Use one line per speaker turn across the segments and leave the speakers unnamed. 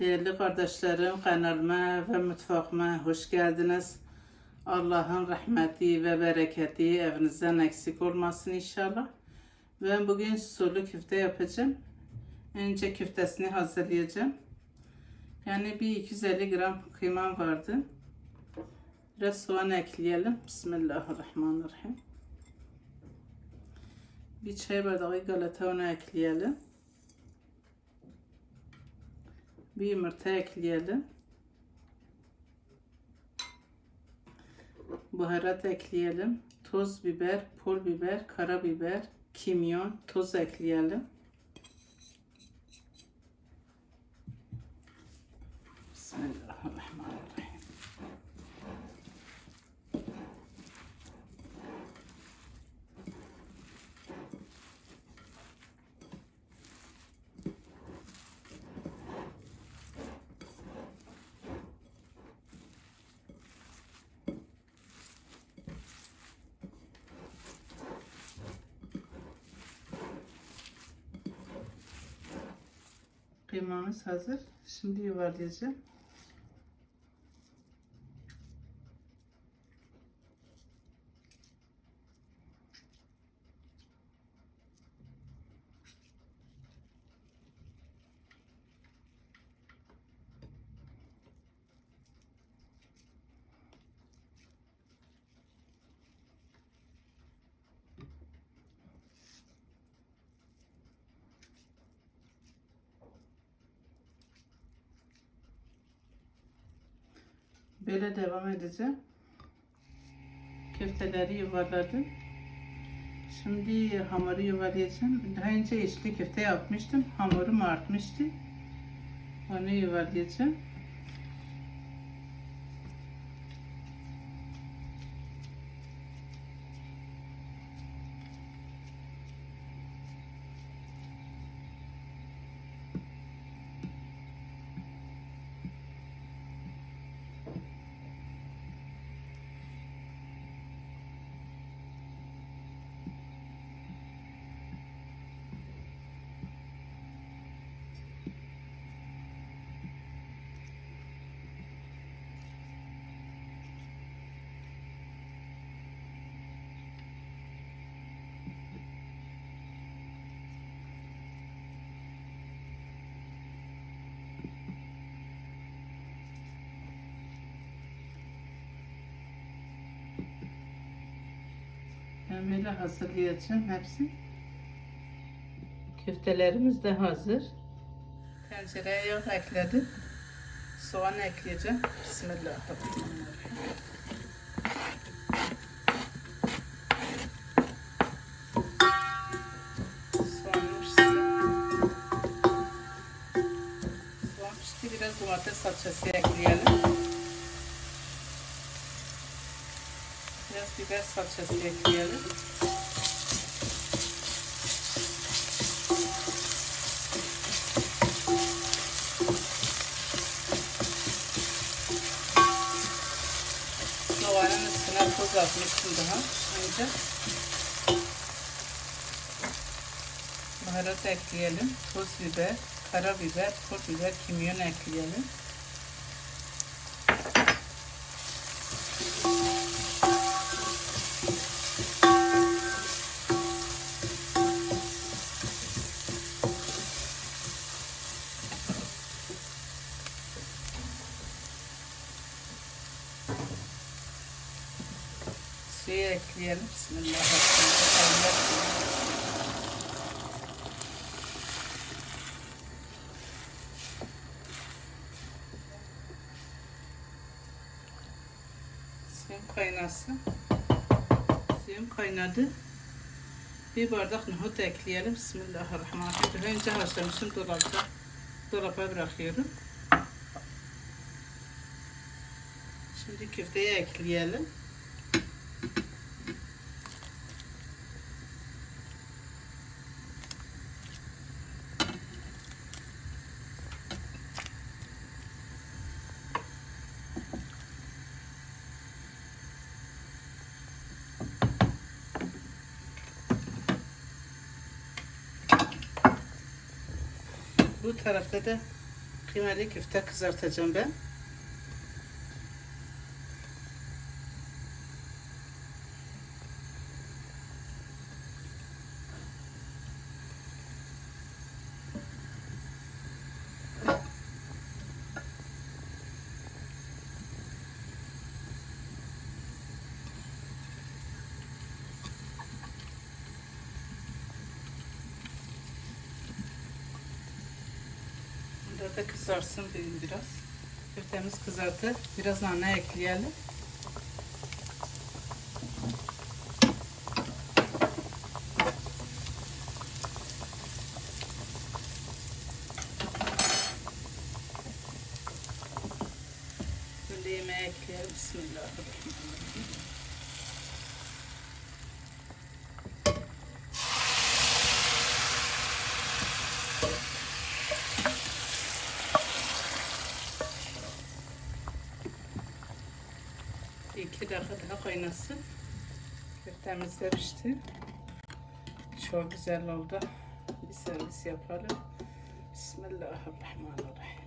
Değerli kardeşlerim kanalıma ve mutfağıma hoş geldiniz. Allah'ın rahmeti ve bereketi evinizden eksik olmasın inşallah. Ben bugün sulu küfte yapacağım. Önce küftesini hazırlayacağım. Yani bir 250 gram kıymam vardı. Biraz soğan ekleyelim. Bismillahirrahmanirrahim. Bir çay bardağı galeta unu ekleyelim. Bir yumurta ekleyelim. Baharat ekleyelim. Toz biber, pul biber, karabiber, kimyon, tuz ekleyelim. Bismillahirrahmanirrahim. Kıymamız hazır. Şimdi yuvarlayacağım. Böyle devam edeceğim. Köfteleri yuvarladım. Şimdi hamuru yuvarlayacağım. Daha önce içli köfte yapmıştım. Hamurum artmıştı. Onu yuvarlayacağım. Ben böyle hazırlayacağım hepsini. Köftelerimiz de hazır. Tencereye yağ ekledim. Soğan ekleyeceğim. Bismillahirrahmanirrahim. Soğan pişti. Biraz domates salçası ekleyelim. Biraz biber salçası ekleyelim. Soğanın üstüne tuz atmıştım daha önce. Baharat ekleyelim. Tuz biber, karabiber, pul biber, kimyon ekleyelim. Suyu ekleyelim. Bismillahirrahmanirrahim. Suyum kaynasın. Suyum kaynadı. Bir bardak nohut ekleyelim. Bismillahirrahmanirrahim. Önce haşlamışım dolapta. Dolaba bırakıyorum. Şimdi köfteyi ekleyelim. Bu tarafta da Kıymalı köfte kızartacağım ben. Da kızarsın dedim biraz. Köftemiz kızardı. Biraz nane ekleyelim. Böyle yemeğe ekleyelim. Bismillahirrahmanirrahim. İki dakika daha kaynasın. Köftemiz pişti. Çok güzel oldu. Bir servis yapalım. Bismillahirrahmanirrahim.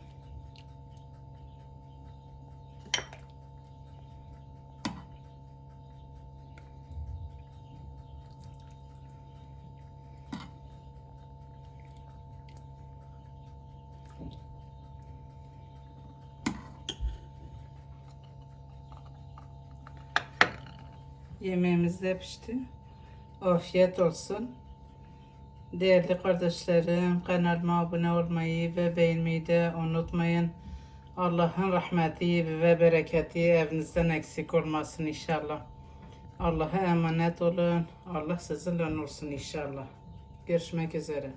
Yemeğimiz de pişti. Afiyet olsun. Değerli kardeşlerim, kanalıma abone olmayı ve beğenmeyi de unutmayın. Allah'ın rahmeti ve bereketi evinizden eksik olmasın inşallah. Allah'a emanet olun. Allah sizinle olsun inşallah. Görüşmek üzere.